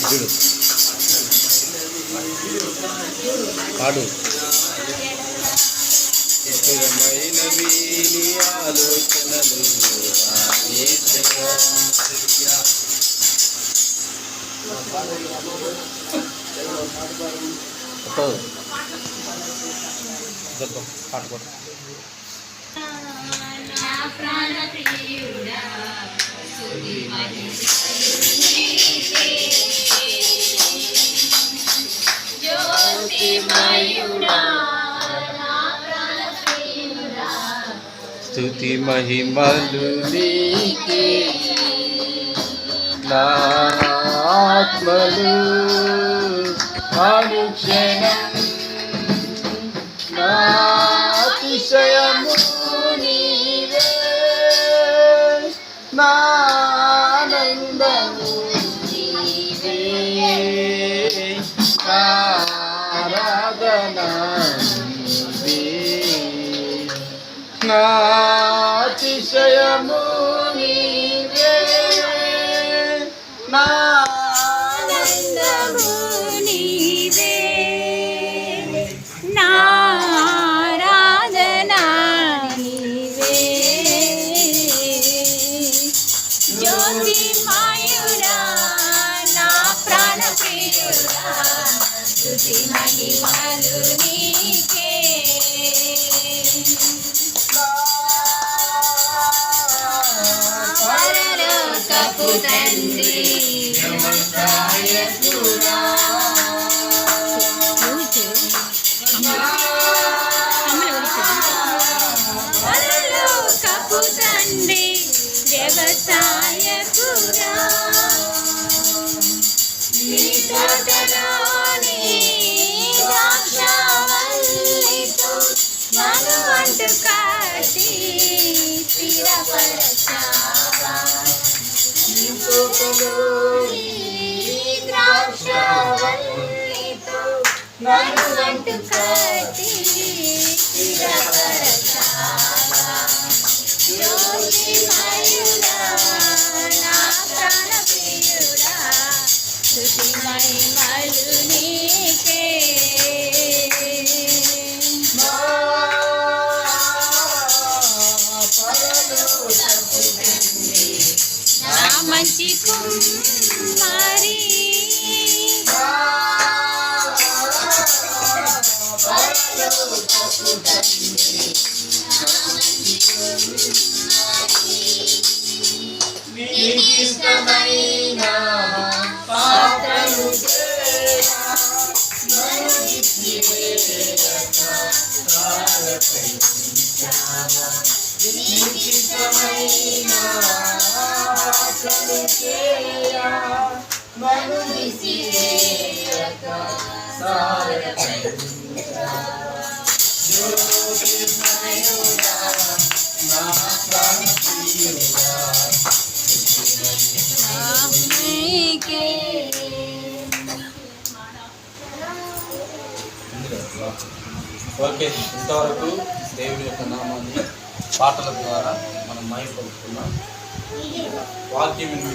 చూడు పాడు ఆలోచనలు రాయేశయ్యా. ఓ. చెప్పు, పాట పాడు నా ప్రాణ ప్రియుడా స్థుతి మహిమలు నీకే. నా ఆత్మలు అనుక్షణం. నా అతిశయము నీవే. నా ఆనందము నీవే. నా నాతిశయము నీవే. నా నీవే. నా నీవే. జ్యోతిమయుడా నా ప్రాణ ప్రియుడా స్తుతి మహిమలు నీకే. పరలోకపు తండ్రి వ్యవసాయకుడా పరలోకపు తండ్రి వ్యవసాయకుడా నీ తోటలోని ద్రాక్షావల్లితో ద్రాక్ష నీ నన్ను అంటు కట్టి మంచి కుమారి. నీకిష్టమైన పాత్రను నీకిష్టమైన పాత్రను నా ఓకే ఇంతవరకు దేవుని యొక్క నామాన్ని పాటల ద్వారా మనం మైపడుతున్నాం வாக்கியம் என்னும்